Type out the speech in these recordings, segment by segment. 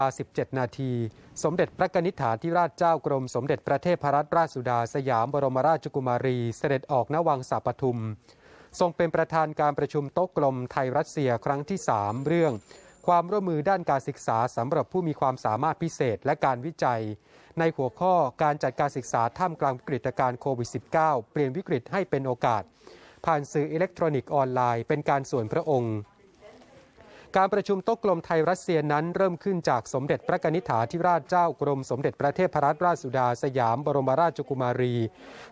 17 นาที สมเด็จพระกนิษฐาธิราชเจ้ากรมสมเด็จพระเทพรัตนราชสุดาสยามบรมราชกุมารี เสด็จออกณวังสาปทุม ทรงเป็นประธานการประชุมโต๊ะกลมไทยรัสเซียครั้งที่ 3 เรื่อง ความร่วมมือด้านการศึกษาสำหรับผู้มีความสามารถพิเศษและการวิจัย ในหัวข้อการจัดการศึกษาท่ามกลางวิกฤตการโควิด -19 เปลี่ยนวิกฤตให้เป็นโอกาส ผ่านสื่ออิเล็กทรอนิกส์ออนไลน์เป็นการส่วนพระองค์ การประชุมโต๊ะกลมไทยรัสเซียนั้นเริ่มขึ้นจากสมเด็จพระนิษฐาธิราชเจ้ากรมสมเด็จพระเทพรัตนราชสุดาสยามบรมราชกุมารี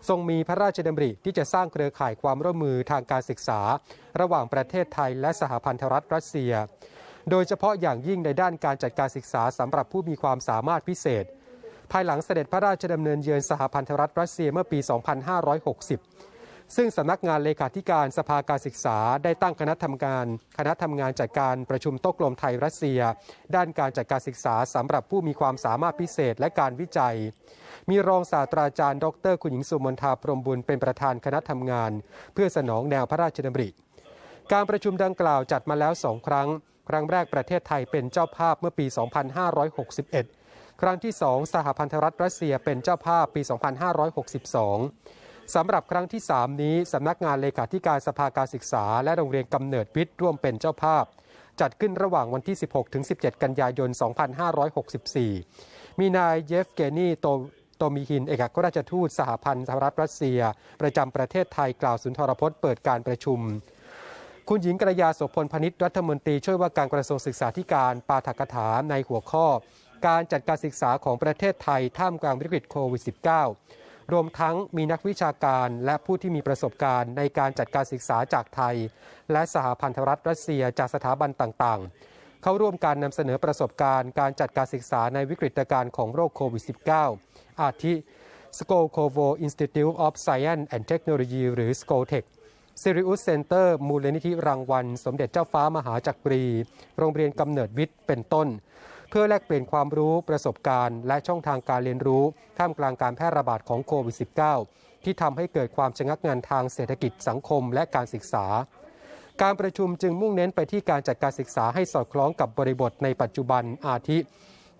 ทรงมีพระราชดำริที่จะสร้างเครือข่ายความร่วมมือทางการศึกษา ระหว่างประเทศไทยและสหพันธรัฐรัสเซีย โดยเฉพาะอย่างยิ่งในด้านการจัดการศึกษาสำหรับผู้มีความสามารถพิเศษ ภายหลังเสด็จพระราชดำเนินเยือนสหพันธรัฐรัสเซียเมื่อปี 2560 ซึ่งสำนักงานเลขาธิการสภาการศึกษาได้ตั้งคณะทำงาน คณะทำงานจัดการประชุมโต๊ะกลมไทยรัสเซีย ด้านการจัดการศึกษาสำหรับผู้มีความสามารถพิเศษและการวิจัย มีรองศาสตราจารย์ ดร คุณหญิงสุมนทาพรมบุญเป็นประธานคณะทำงาน เพื่อสนองแนวพระราชดำริการประชุมดังกล่าวจัดมาแล้วสองครั้ง ครั้งแรกประเทศไทยเป็นเจ้าภาพเมื่อปี 2561 ครั้งที่2สหพันธรัฐรัสเซียเป็นเจ้าภาพปี 2562 สำหรับครั้งที่ 3 นี้สำนักงานเลขาธิการสภาการศึกษา และโรงเรียนกำเนิดวิทย์ร่วมเป็นเจ้าภาพ จัดขึ้นระหว่างวันที่ 16-17 กันยายน 2564 มีนายเยฟเกนีโตโตมิฮิน เอกอัครราชทูตสหพันธรัฐรัสเซีย ประจำประเทศไทยกล่าวสุนทรพจน์เปิดการประชุม คุณหญิงกระยาโสพลพนิษฐ์รัฐมนตรีช่วยว่าการกระทรวงศึกษาธิการปาฐกถาในหัวข้อ การจัดการศึกษาของประเทศไทยท่ามกลางวิกฤตโควิด -19 รวมทั้งมีนักวิชาการและผู้ที่มีประสบการณ์ในการจัดการศึกษาจากไทย และสหพันธรัฐรัสเซียจากสถาบันต่างๆ เข้าร่วมการนำเสนอประสบการณ์การจัดการศึกษาในวิกฤตการณ์ของโรคโควิด -19 อาทิ s k o l k o v o Institute of Science and Technology หรือ s k o t e c h ซิริอุสเซ็นเตอร์มูลนิธิรางวัล สมเด็จเจ้าฟ้ามหาจักรี โรงเรียนกำเนิดวิทย์เป็นต้น พื่อแลกเปลี่ยนความรู้ประสบการณ์ และช่องทางการเรียนรู้ ท่ามกลางการแพร่ระบาดของโควิด -19 ที่ทำให้เกิดความชะงักงานทางเศรษฐกิจสังคมและการศึกษา การประชุมจึงมุ่งเน้นไปที่การจัดการศึกษาให้สอดคล้องกับบริบทในปัจจุบันอาทิ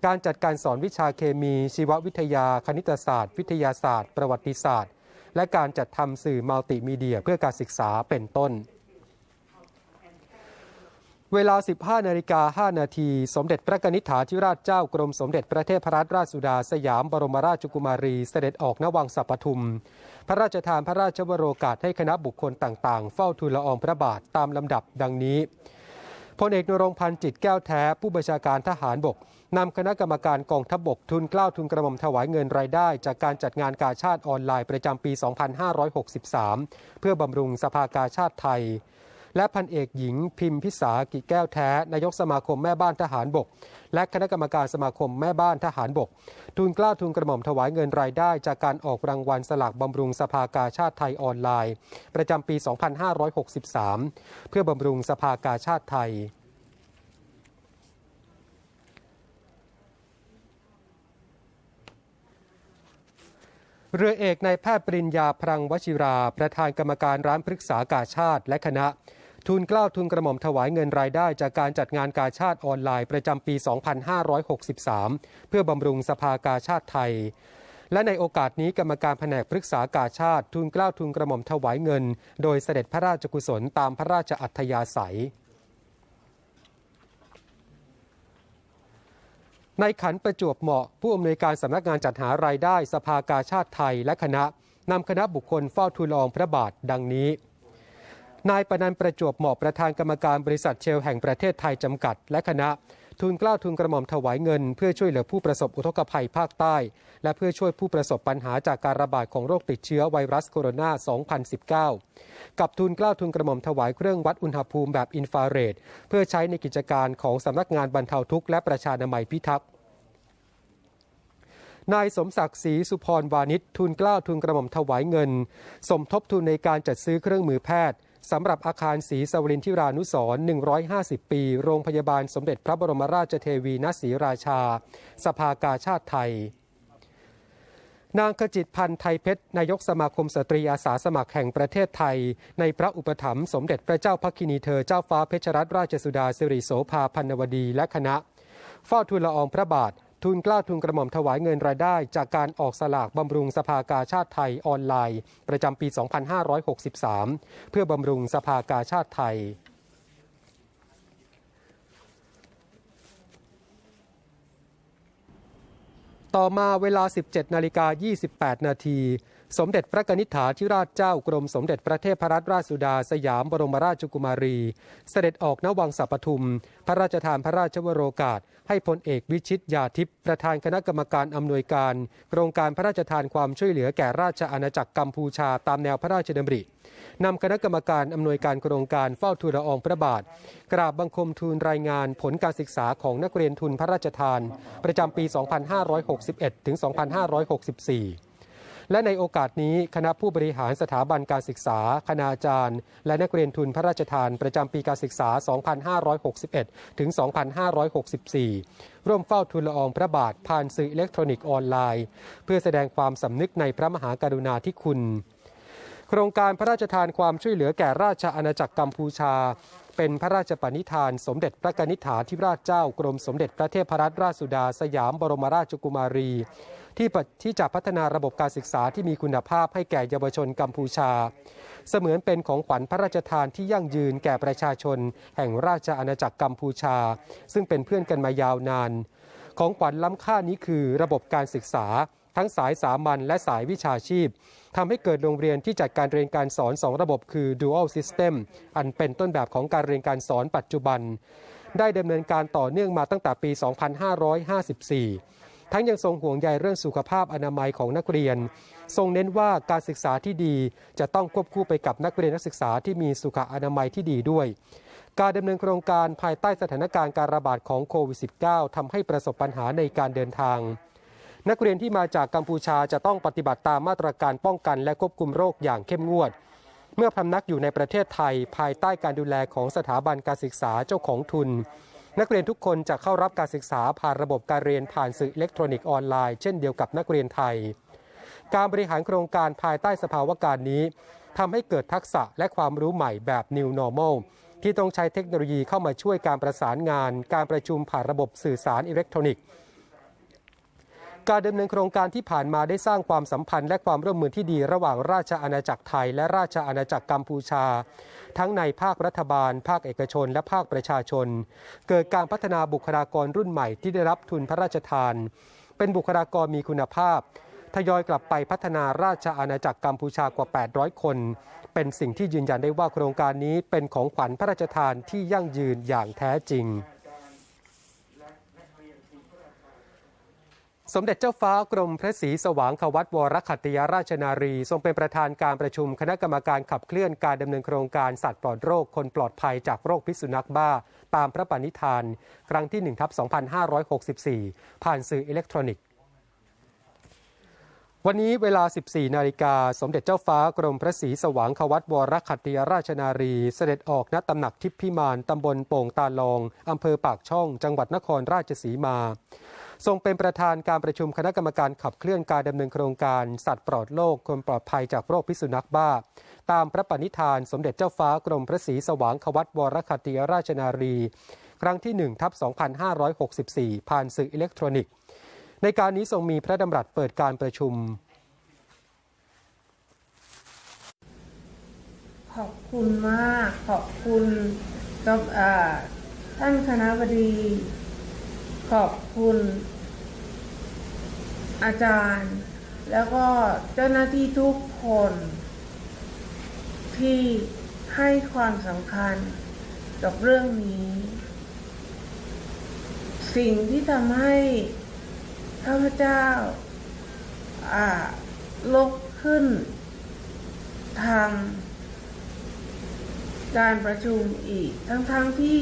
การจัดการสอนวิชาเคมี ชีววิทยา คณิตศาสตร์ วิทยาศาสตร์ ประวัติศาสตร์ และการจัดทำสื่อมัลติมีเดียเพื่อการศึกษาเป็นต้น เวลา 15 นาฬิกา 5 นาที สมเด็จพระกนิษฐาธิราชเจ้ากรมสมเด็จพระเทพรัตนราชสุดาสยามบรมราชกุมารีเสด็จออกณวังสัปทุม พระราชทานพระราชวโรกาสให้คณะบุคคลต่างๆ เฝ้าทูลละอองพระบาทตามลำดับดังนี้พลเอกนรงพันธ์จิตแก้วแท้ ผู้บัญชาการทหารบกนำคณะกรรมการกองทัพบกทุนกล้าวทุนกระหม่อมถวายเงินรายได้ จากการจัดงานกาชาติออนไลน์ประจำปี 2563 เพื่อบำรุงสภากาชาติไทย และพันเอกหญิงพิมพิสากิแก้วแท้นายกสมาคมแม่บ้านทหารบก และคณะกรรมการสมาคมแม่บ้านทหารบก ทุนกล้าทุนกระหม่อมถวายเงินรายได้ จากการออกรางวัลสลากบำรุงสภากาชาติไทยออนไลน์ ประจำปี 2563 เพื่อบำรุงสภากาชาติไทยเรือเอกนายแพทย์ปริญญาพรังวชิรา ประธานกรรมการร้านพฤกษากาชาติและคณะ ทุนกล้าวทุนกระหม่อมถวายเงินรายได้ จากการจัดงานกาชาติออนไลน์ประจำปี 2563 เพื่อบำรุงสภากาชาติไทย และในโอกาสนี้กรรมการแผนกพฤกษากาชาติ ทุนกล้าวทุนกระหม่อมถวายเงิน โดยเสด็จพระราชกุศลตามพระราชอัธยาศัยในขันประจวบเหมาะ ผู้อำนวยการสำนักงานจัดหารายได้สภากาชาติไทยและคณะนำคณะบุคคลเฝ้าทูลละอองพระบาทดังนี้ นายปนันประจวบเหมาะประธานกรรมการบริษัทเชลแห่งประเทศไทยจำกัด และคณะทุนกล้าทุนกระหม่อมถวายเงิน เพื่อช่วยเหลือผู้ประสบอุทกภัยภาคใต้ และเพื่อช่วยผู้ประสบปัญหาจากการระบาดของโรคติดเชื้อไวรัสโคโรนา 2019 กับทุนกล้าทุนกระหม่อมถวายเครื่องวัดอุณหภูมิแบบอินฟราเรดเพื่อใช้ในกิจการของสำนักงานบรรเทาทุกข์และประชานามัยพิทักษ์นายสมศักดิ์ศรีสุพรวานิชทุนกล้าทุนกระหม่อมถวายเงิน สมทบทุนในการจัดซื้อเครื่องมือแพทย์ สำหรับอาคารศรีสวรินทิรานุสรณ์150 ปี โรงพยาบาลสมเด็จพระบรมราชเทวีณศรีราชา สภากาชาติไทย นางขจิตพันธ์ไทยเพชร นายกสมาคมสตรีอาสาสมัครแห่งประเทศไทย ในพระอุปถัมภ์สมเด็จพระเจ้าพักคินีเธอเจ้าฟ้าเพชรรัตนราชสุดาสิริโสภาพันวดีและคณะเฝ้าทูลละอองพระบาท ทุนกล้าทุนกระหม่อมถวายเงินรายได้ จากการออกสลากบำรุงสภากาชาติไทยออนไลน์ ประจำปี 2563 เพื่อบำรุงสภากาชาติไทยต่อมาเวลา 17 นาฬิกา 28 นาทีสมเด็จพระกนิษฐาธิราชเจ้ากรมสมเด็จพระเทพรัตนราชสุดาสยามบรมราชกุมารี เสด็จออกณวังสัปทุม พระราชทานพระราชวโรกาส ให้พลเอกวิชิตยาทิพย์ประธานคณะกรรมการอำนวยการ โครงการพระราชทานความช่วยเหลือแก่ราชอาณาจักรกัมพูชาตามแนวพระราชดำรินำคณะกรรมการอำนวยการโครงการเฝ้าทูลละอองพระบาท กราบบังคมทูลรายงานผลการศึกษาของนักเรียนทุนพระราชทาน ประจำปี 2561 ถึง 2564 และในโอกาสนี้คณะผู้บริหารสถาบันการศึกษา คณาจารย์ และนักเรียนทุนพระราชทานประจำปีการศึกษา 2561 ถึง 2564 ร่วมเฝ้าทูลละอองพระบาทผ่านสื่ออิเล็กทรอนิกส์ออนไลน์ เพื่อแสดงความสำนึกในพระมหากรุณาธิคุณ โครงการพระราชทานความช่วยเหลือแก่ราชอาณาจักรกัมพูชาเป็นพระราชปณิธานสมเด็จพระกนิษฐาธิราชเจ้ากรมสมเด็จพระเทพรัตนราชสุดาสยามบรมราชกุมารี ที่ที่จะพัฒนาระบบการศึกษาที่มีคุณภาพให้แก่เยาวชนกัมพูชา เสมือนเป็นของขวัญพระราชทานที่ยั่งยืนแก่ประชาชน แห่งราชอาณาจักรกัมพูชา ซึ่งเป็นเพื่อนกันมายาวนาน ของขวัญล้ำค่านี้คือระบบการศึกษาทั้งสายสามัญและสายวิชาชีพทำให้เกิดโรงเรียนที่จัดการเรียนการสอน 2 ระบบคือ dual system อันเป็นต้นแบบของการเรียนการสอนปัจจุบัน ได้ดำเนินการต่อเนื่องมาตั้งแต่ปี 2554 ทั้งยังทรงห่วงใยเรื่องสุขภาพอนามัยของนักเรียน ทรงเน้นว่าการศึกษาที่ดีจะต้องควบคู่ไปกับนักเรียนนักศึกษาที่มีสุขอนามัยที่ดีด้วย การดำเนินโครงการภายใต้สถานการณ์การระบาดของโควิด -19 ทำให้ประสบปัญหาในการเดินทางนักเรียนที่มาจากกัมพูชาจะต้องปฏิบัติตามมาตรการป้องกันและควบคุมโรคอย่างเข้มงวด เมื่อพำนักอยู่ในประเทศไทย ภายใต้การดูแลของสถาบันการศึกษาเจ้าของทุน นักเรียนทุกคนจะเข้ารับการศึกษาผ่านระบบการเรียนผ่านสื่ออิเล็กทรอนิกส์ออนไลน์เช่นเดียวกับนักเรียนไทย การบริหารโครงการภายใต้สภาวะการนี้ทำให้เกิดทักษะและความรู้ใหม่แบบ New Normal ที่ต้องใช้เทคโนโลยีเข้ามาช่วยการประสานงาน การประชุมผ่านระบบสื่อสารอิเล็กทรอนิกส์ การดำเนินโครงการที่ผ่านมาได้สร้างความสัมพันธ์และความร่วมมือที่ดีระหว่างราชอาณาจักรไทย และราชอาณาจักรกัมพูชา ทั้งในภาครัฐบาล ภาคเอกชน และภาคประชาชน เกิดการพัฒนาบุคลากรรุ่นใหม่ที่ได้รับทุนพระราชทาน เป็นบุคลากรมีคุณภาพ ทยอยกลับไปพัฒนาราชอาณาจักรกัมพูชากว่า 800 คน เป็นสิ่งที่ยืนยันได้ว่าโครงการนี้เป็นของขวัญพระราชทานที่ยั่งยืนอย่างแท้จริง สมเด็จเจ้าฟ้ากรมพระศรีสว่างควัตวรคัตยราชนารี ทรงเป็นประธานการประชุมคณะกรรมการขับเคลื่อนการดำเนินโครงการสัตว์ปลอดโรคคนปลอดภัยจากโรคพิษสุนัขบ้า ตามพระปณิธาน ครั้งที่1ทับ2564 ผ่านสื่ออิเล็กทรอนิกส์วันนี้เวลา 14 นาฬิกา สมเด็จเจ้าฟ้ากรมพระศรีสว่างควัตวรคัตยราชนารี เสด็จออกณตำหนักทิพพิมาน ตำบลโป่งตาลอง อำเภอปากช่อง จังหวัดนครราชสีมา ทรงเป็นประธานการประชุมคณะกรรมการขับเคลื่อนการดำเนินโครงการ สัตว์ปลอดโรคคนปลอดภัยจากโรคพิษสุนัขบ้า ตามพระปณิธานสมเด็จเจ้าฟ้ากรมพระศรีสว่างควัตวรคตยราชนารี ครั้งที่1ทับ2564 ผ่านสื่ออิเล็กทรอนิกส์ ในการนี้ทรงมีพระดำรัสเปิดการประชุม ขอบคุณมากขอบคุณกับท่านคณะบดี ขอบคุณ อาจารย์ แล้วก็เจ้าหน้าที่ทุกคน ที่ให้ความสำคัญกับเรื่องนี้ สิ่งที่ทำให้ข้าพเจ้าลกขึ้นทำการประชุมอีกทั้งๆทที่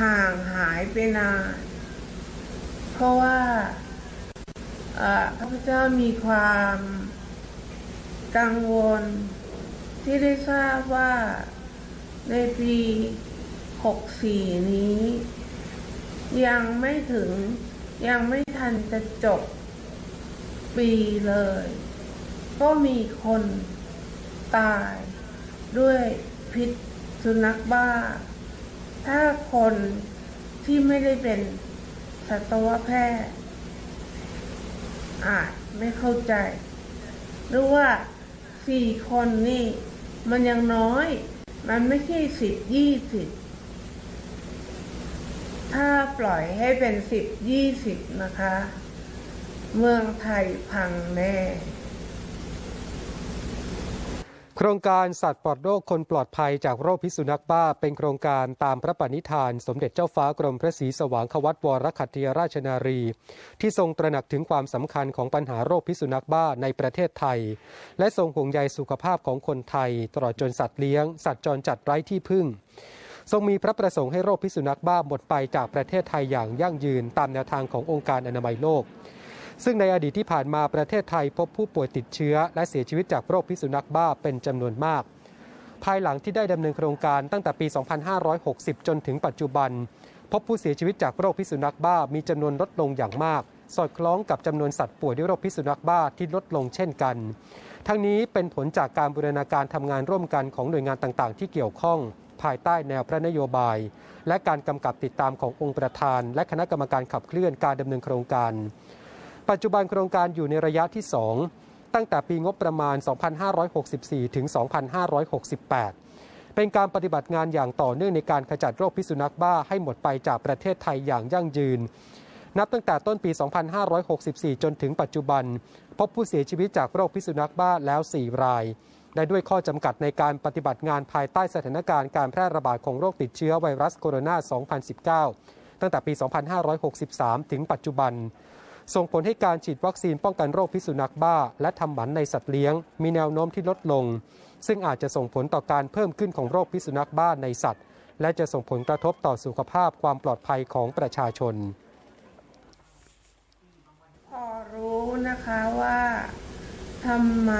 ห่างหายไปนาน เพราะว่าอ่าข้าพเจ้ามีความกังวล ที่ได้ทราบว่าในปี 64 นี้ ยังไม่ถึงยังไม่ทันจะจบปีเลย ก็มีคนตายด้วยพิษสุนัขบ้า ถ้าคนที่ไม่ได้เป็นสัตวแพทย์อาจไม่เข้าใจ หรือว่าสี่คนนี่มันยังน้อย มันไม่ใช่สิบยี่สิบถ้าปล่อยให้เป็นสิบยี่สิบนะคะ เมืองไทยพังแน่ โครงการสัตว์ปลอดโรคคนปลอดภัยจากโรคพิษสุนัขบ้า เป็นโครงการตามพระปณิธาน สมเด็จเจ้าฟ้ากรมพระศรีสว่างควัตวรคัติยราชนารี ที่ทรงตระหนักถึงความสำคัญของปัญหาโรคพิษสุนัขบ้าในประเทศไทย และทรงห่วงใยสุขภาพของคนไทย ตลอดจนสัตว์เลี้ยง สัตว์จรจัดไร้ที่พึ่ง ทรงมีพระประสงค์ให้โรคพิษสุนัขบ้าหมดไปจากประเทศไทยอย่างยั่งยืนตามแนวทางขององค์การอนามัยโลก ซึ่งในอดีตที่ผ่านมาประเทศไทยพบผู้ป่วยติดเชื้อ และเสียชีวิตจากโรคพิษสุนัขบ้าเป็นจำนวนมาก ภายหลังที่ได้ดำเนินโครงการตั้งแต่ปี 2560 จนถึงปัจจุบัน พบผู้เสียชีวิตจากโรคพิษสุนัขบ้ามีจำนวนลดลงอย่างมาก สอดคล้องกับจำนวนสัตว์ป่วยด้วยโรคพิษสุนัขบ้าที่ลดลงเช่นกันทั้งนี้เป็นผลจากการบูรณาการทำงานร่วมกันของหน่วยงานต่างๆ ที่เกี่ยวข้อง ภายใต้แนวพระนโยบาย และการกำกับติดตามขององค์ประธาน และคณะกรรมการขับเคลื่อนการดำเนินโครงการ ปัจจุบันโครงการอยู่ในระยะที่ 2 ตั้งแต่ปีงบประมาณ 2564 ถึง 2568 เป็นการปฏิบัติงานอย่างต่อเนื่องในการขจัดโรคพิษสุนัขบ้าให้หมดไปจากประเทศไทยอย่างยั่งยืน นับตั้งแต่ต้นปี 2564 จนถึงปัจจุบัน พบผู้เสียชีวิตจากโรคพิษสุนัขบ้าแล้ว 4 รายได้ด้วยข้อจำกัดในการปฏิบัติงานภายใต้สถานการณ์การแพร่ระบาดของโรคติดเชื้อไวรัสโคโรนา 2019 ตั้งแต่ปี 2563 ถึงปัจจุบัน ส่งผลให้การฉีดวัคซีนป้องกันโรคพิษสุนัขบ้า และทำหมันในสัตว์เลี้ยง มีแนวโน้มที่ลดลง ซึ่งอาจจะส่งผลต่อการเพิ่มขึ้นของโรคพิษสุนัขบ้าในสัตว์ และจะส่งผลกระทบต่อสุขภาพความปลอดภัยของประชาชนพอรู้นะคะว่าทำไม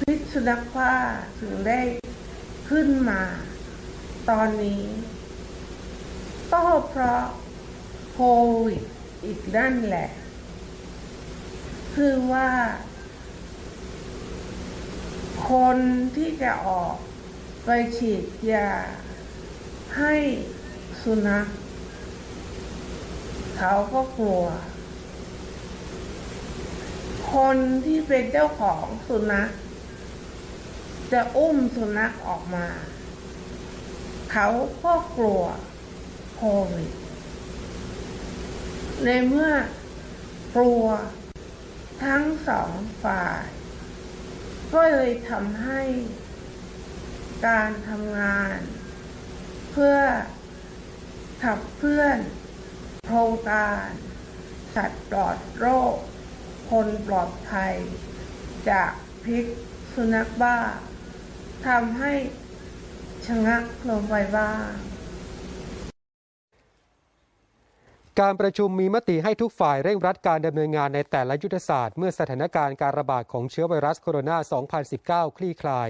พิษสุนัขบ้าถึงได้ขึ้นมา ตอนนี้ ก็เพราะโควิด อีกนั่นแหละ คือว่า คนที่จะออกไปฉีดยาให้สุนัขเขาก็กลัว คนที่เป็นเจ้าของสุนัขจะอุ้มสุนัขออกมา เขาก็กลัวโควิด ในเมื่อกลัวทั้งสองฝ่าย ก็เลยทำให้การทำงาน เพื่อขับเคลื่อนโครงการ สัตว์ปลอดโรค คนปลอดภัย จากพิษสุนัขบ้าทำให้ชะงักลงไปบ้าง การประชุมมีมติให้ทุกฝ่ายเร่งรัดการดำเนินงานในแต่ละยุทธศาสตร์เมื่อสถานการณ์การระบาดของเชื้อไวรัสโคโรนา 2019 คลี่คลาย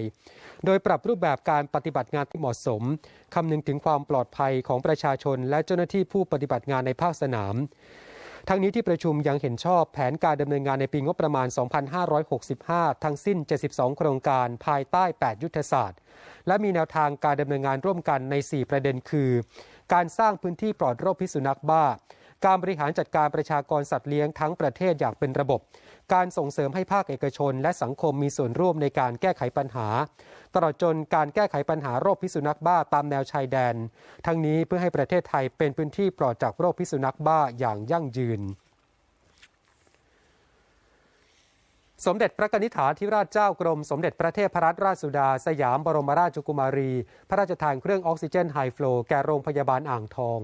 โดยปรับรูปแบบการปฏิบัติงานที่เหมาะสม คำนึงถึงความปลอดภัยของประชาชนและเจ้าหน้าที่ผู้ปฏิบัติงานในภาคสนาม ทั้งนี้ที่ประชุมยังเห็นชอบแผนการดำเนินงานในปีงบประมาณ 2565 ทั้งสิ้น 72 โครงการภายใต้ 8 ยุทธศาสตร์ และมีแนวทางการดำเนินงานร่วมกันใน 4 ประเด็นคือ การสร้างพื้นที่ปลอดโรคพิษสุนัขบ้า การบริหารจัดการประชากรสัตว์เลี้ยงทั้งประเทศอย่างเป็นระบบ การส่งเสริมให้ภาคเอกชน และสังคมมีส่วนร่วมในการแก้ไขปัญหา ตลอดจนการแก้ไขปัญหาโรคพิษสุนัขบ้าตามแนวชายแดน ทั้งนี้เพื่อให้ประเทศไทยเป็นพื้นที่ปลอดจากโรคพิษสุนัขบ้าอย่างยั่งยืน สมเด็จพระนิธิฐาธิราชเจ้ากรม สมเด็จพระเทพรัตนราชสุดา สยามบรมราชกุมารี พระราชทานเครื่องออกซิเจนไฮฟลูแก่โรงพยาบาลอ่างทอง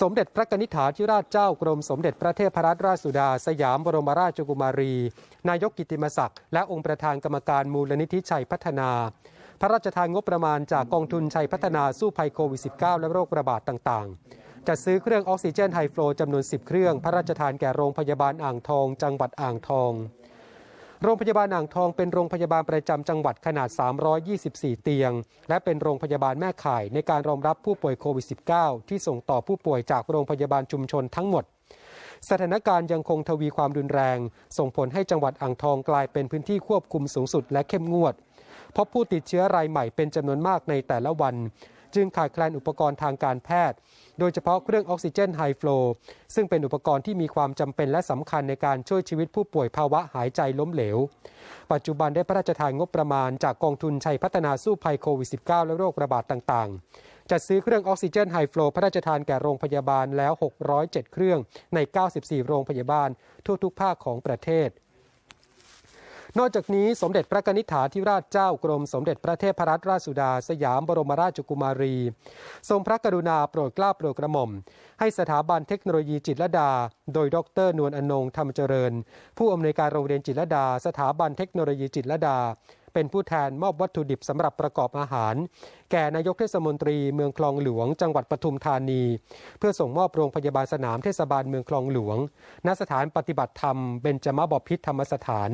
สมเด็จพระนิธิฐาธิราชเจ้ากรม สมเด็จพระเทพรัตนราชสุดา สยามบรมราชกุมารี นายกกิตติมศักดิ์และองค์ประธานกรรมการมูลนิธิชัยพัฒนา พระราชทานงบประมาณจากกองทุนชัยพัฒนาสู้ภัยโควิด -19 และโรคระบาดต่างๆ จัดซื้อเครื่องออกซิเจนไฮฟลูจำนวน 10 เครื่อง พระราชทานแก่โรงพยาบาลอ่างทอง จังหวัดอ่างทอง โรงพยาบาลอ่างทองเป็นโรงพยาบาลประจำจังหวัดขนาด 324 เตียง และเป็นโรงพยาบาลแม่ข่ายในการรองรับผู้ป่วยโควิด -19 ที่ส่งต่อผู้ป่วยจากโรงพยาบาลชุมชนทั้งหมดสถานการณ์ยังคงทวีความรุนแรง ส่งผลให้จังหวัดอ่างทองกลายเป็นพื้นที่ควบคุมสูงสุดและเข้มงวด พบผู้ติดเชื้อรายใหม่เป็นจำนวนมากในแต่ละวัน จึงขาดแคลนอุปกรณ์ทางการแพทย์ โดยเฉพาะเครื่องออกซิเจนไฮฟลูซึ่งเป็นอุปกรณ์ที่มีความจำเป็นและสำคัญในการช่วยชีวิตผู้ป่วยภาวะหายใจล้มเหลว ปัจจุบันได้พระราชทานงบประมาณจากกองทุนชัยพัฒนาสู้ภัยโควิด -19 และโรคระบาดต่างๆ จัดซื้อเครื่องออกซิเจนไฮฟลูพระราชทานแก่โรงพยาบาลแล้ว 607 เครื่องใน 94 โรงพยาบาลทั่วทุกภาคของประเทศ นอกจากนี้สมเด็จพระกนิษฐาธิราชเจ้ากรมสมเด็จพระเทพรัตนราชสุดาสยามบรมราชกุมารี ทรงพระกรุณาโปรดเกล้าโปรดกระหม่อม ให้สถาบันเทคโนโลยีจิตรดา โดยดรนวลอนงธรรมเจริญ ผู้อำนวยการโรงเรียนจิตรดา สถาบันเทคโนโลยีจิตรดา เป็นผู้แทนมอบวัตถุดิบสำหรับประกอบอาหาร แก่นายกเทศมนตรีเมืองคลองหลวง จังหวัดปทุมธานี เพื่อส่งมอบโรงพยาบาลสนามเทศบาลเมืองคลองหลวง ณสถานปฏิบัติธรรมเบญจมบพิตรธรรมสถาน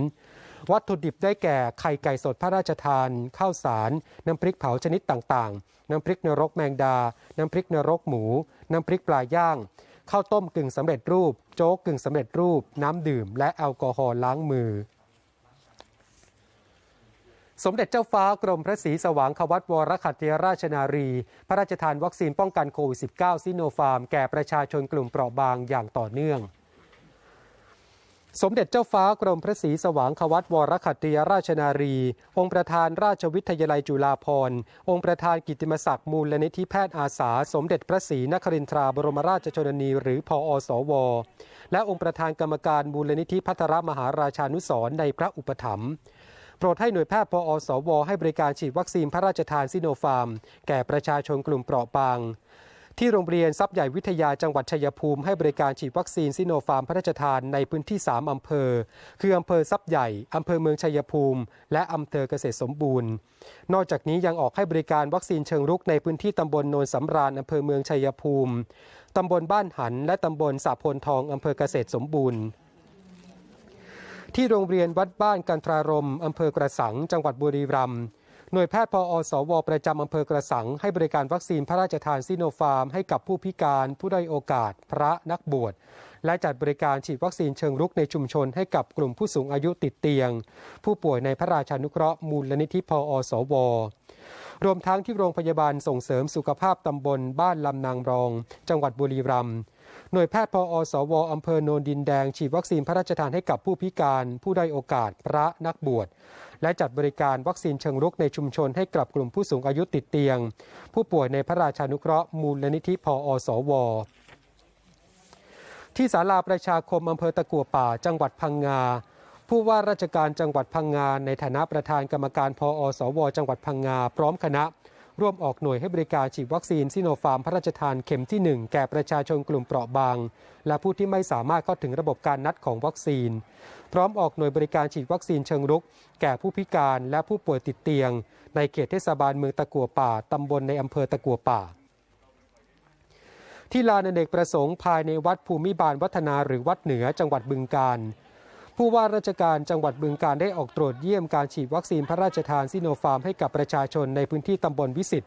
วัตถุดิบได้แก่ไข่ไก่สดพระราชทานข้าวสาร น้ำพริกเผาชนิดต่างๆ น้ำพริกนรกแมงดา น้ำพริกนรกหมู น้ำพริกปลาย่างข้าวต้มกึ่งสำเร็จรูป โจ๊กกึ่งสำเร็จรูป น้ำดื่ม และแอลกอฮอล์ล้างมือ สมเด็จเจ้าฟ้ากรมพระศรีสว่างควัตวรคัตยราชนารี พระราชทานวัคซีนป้องกันโควิด -19 ซิโนฟาร์ม แก่ประชาชนกลุ่มเปราะบางอย่างต่อเนื่อง สมเด็จเจ้าฟ้ากรมพระศรีสว่างควัตวรคัตยราชนารี องค์ประธานราชวิทยาลัยจุฬาภรณ์องค์ประธานกิติมศักดิ์มูลนิธิแพทย์อาสา สมเด็จพระศรีนครินทราบรมราชชนนี หรือพออสว และองค์ประธานกรรมการมูลนิธิพัทรมหาราชานุสรในพระอุปถัมภ์ โปรดให้หน่วยแพทย์พอสว ให้บริการฉีดวัคซีนพระราชทานซิโนฟาร์ม แก่ประชาชนกลุ่มเปราะบาง ที่โรงเรียนทรัพย์ใหญ่วิทยาจังหวัดชัยภูมิให้บริการฉีดวัคซีนซิโนฟาร์มพระราชทานในพื้นที่ 3 อำเภอ คืออำเภอทรัพย์ใหญ่ อำเภอเมืองชัยภูมิ และอำเภอเกษตรสมบูรณ์ นอกจากนี้ยังออกให้บริการวัคซีนเชิงรุกในพื้นที่ตำบลโนนสำราญอำเภอเมืองชัยภูมิตำบลบ้านหัน และตำบลสาพลทองอำเภอเกษตรสมบูรณ์ ที่โรงเรียนวัดบ้านกันทรารมอำเภอกระสัง จังหวัดบุรีรัมย์หน่วยแพทย์พออสว ประจำอำเภอกระสัง ให้บริการวัคซีนพระราชทานซิโนฟาร์ม ให้กับผู้พิการผู้ด้อยโอกาส พระนักบวช และจัดบริการฉีดวัคซีนเชิงรุกในชุมชนให้กับกลุ่มผู้สูงอายุติดเตียง ผู้ป่วยในพระราชานุเคราะห์มูลนิธิพออสว รวมทั้งที่โรงพยาบาลส่งเสริมสุขภาพตำบลบ้านลำนางรอง จังหวัดบุรีรัมย์ หน่วยแพทย์พออสวอำเภอโนนดินแดง ฉีดวัคซีนพระราชทานให้กับผู้พิการ ผู้ได้โอกาสพระนักบวช และจัดบริการวัคซีนเชิงรุกในชุมชนให้กับกลุ่มผู้สูงอายุติดเตียง ผู้ป่วยในพระราชานุเคราะห์มูลนิธิพออสวที่ศาลาประชาคมอำเภอตะกัวป่าจังหวัดพังงาผู้ว่าราชการจังหวัดพังงาในฐานะประธานกรรมการพออสว จังหวัดพังงาพร้อมคณะ ร่วมออกหน่วยให้บริการฉีดวัคซีนซิโนฟาร์มพระราชทานเข็มที่ 1 แก่ประชาชนกลุ่มเปราะบาง และผู้ที่ไม่สามารถเข้าถึงระบบการนัดของวัคซีน พร้อมออกหน่วยบริการฉีดวัคซีนเชิงรุก แก่ผู้พิการและผู้ป่วยติดเตียง ในเขตเทศบาลเมืองตะกัวป่าตำบลในอำเภอตะกัวป่า ที่ลานเนกประสงค์ภายในวัดภูมิบาลวัฒนาหรือวัดเหนือจังหวัดบึงกาฬ ผู้ว่าราชการจังหวัดบึงการได้ออกตรวจเยี่ยมการฉีดวัคซีนพระราชทานซิโนฟาร์มให้กับประชาชนในพื้นที่ตำบลวิสิต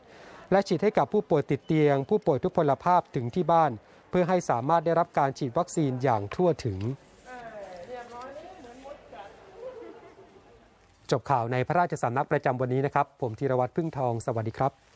และฉีดให้กับผู้ป่วยติดเตียง ผู้ป่วยทุพพลภาพถึงที่บ้าน เพื่อให้สามารถได้รับการฉีดวัคซีนอย่างทั่วถึง จบข่าวในพระราชสำนักประจำวันนี้นะครับ ผมธีรวัตรพึ่งทอง สวัสดีครับ